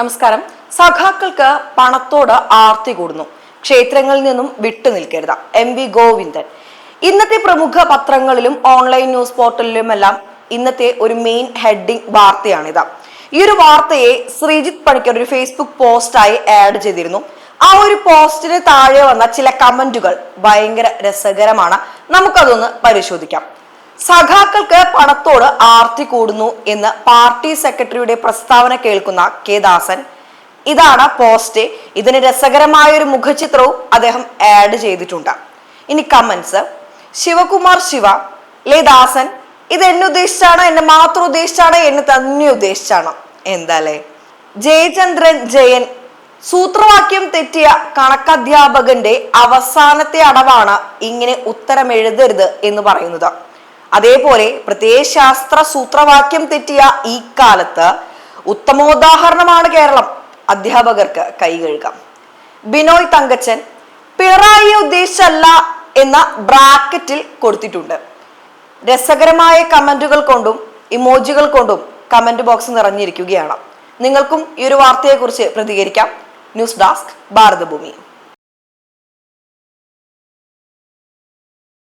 നമസ്കാരം. സഖാക്കൾക്ക് പണത്തോട് ആർത്തി കൂടുന്നു. ക്ഷേത്രങ്ങളിൽ നിന്നും വിട്ടു നിൽക്കരുത്. എം വി ഗോവിന്ദൻ. ഇന്നത്തെ പ്രമുഖ പത്രങ്ങളിലും ഓൺലൈൻ ന്യൂസ് പോർട്ടലിലുമെല്ലാം ഇന്നത്തെ ഒരു മെയിൻ ഹെഡിങ് വാർത്തയാണിത്. ഈ ഒരു വാർത്തയെ ശ്രീജിത്ത് പണിക്കർ ഒരു ഫേസ്ബുക്ക് പോസ്റ്റായി ആഡ് ചെയ്തിരുന്നു. ആ ഒരു പോസ്റ്റിന് താഴെ വന്ന ചില കമന്റുകൾ ഭയങ്കര രസകരമാണ്. നമുക്കതൊന്ന് പരിശോധിക്കാം. സഖാക്കൾക്ക് പണത്തോട് ആർത്തി കൂടുന്നു എന്ന് പാർട്ടി സെക്രട്ടറിയുടെ പ്രസ്താവന കേൾക്കുന്ന കെ ദാസൻ ഇതാണ് പോസ്റ്റ്. ഇതിന് രസകരമായ ഒരു മുഖചിത്രവും അദ്ദേഹം ആഡ് ചെയ്തിട്ടുണ്ട്. ഇനി കമന്റ്സ് ശിവകുമാർ ശിവ ലേ ദാസൻ ഇത് എന്നെ ഉദ്ദേശിച്ചാണ്? എന്നെ മാത്രം ഉദ്ദേശിച്ചാണ്? എന്നെ തന്നെ ഉദ്ദേശിച്ചാണ്? എന്താലേ? ജയചന്ദ്രൻ ജയൻ സൂത്രവാക്യം തെറ്റിയ കണക്കധ്യാപകന്റെ അവസാനത്തെ അടവാണ് ഇങ്ങനെ ഉത്തരം എഴുതരുത് എന്ന് പറയുന്നത്. അതേപോലെ പ്രത്യയശാസ്ത്ര സൂത്രവാക്യം തെറ്റിയ ഈ കാലത്ത് ഉത്തമോദാഹരണമാണ് കേരളം. അധ്യാപകർക്ക് കൈ കഴുകാം. ബിനോയ് തങ്കച്ചൻ പിണറായിയെ ഉദ്ദേശിച്ചല്ല എന്ന ബ്രാക്കറ്റിൽ കൊടുത്തിട്ടുണ്ട്. രസകരമായ കമന്റുകൾ കൊണ്ടും ഇമോജികൾ കൊണ്ടും കമന്റ് ബോക്സ് നിറഞ്ഞിരിക്കുകയാണ്. നിങ്ങൾക്കും ഈ ഒരു വാർത്തയെക്കുറിച്ച് പ്രതികരിക്കാം. News desk Bharathabhoomi.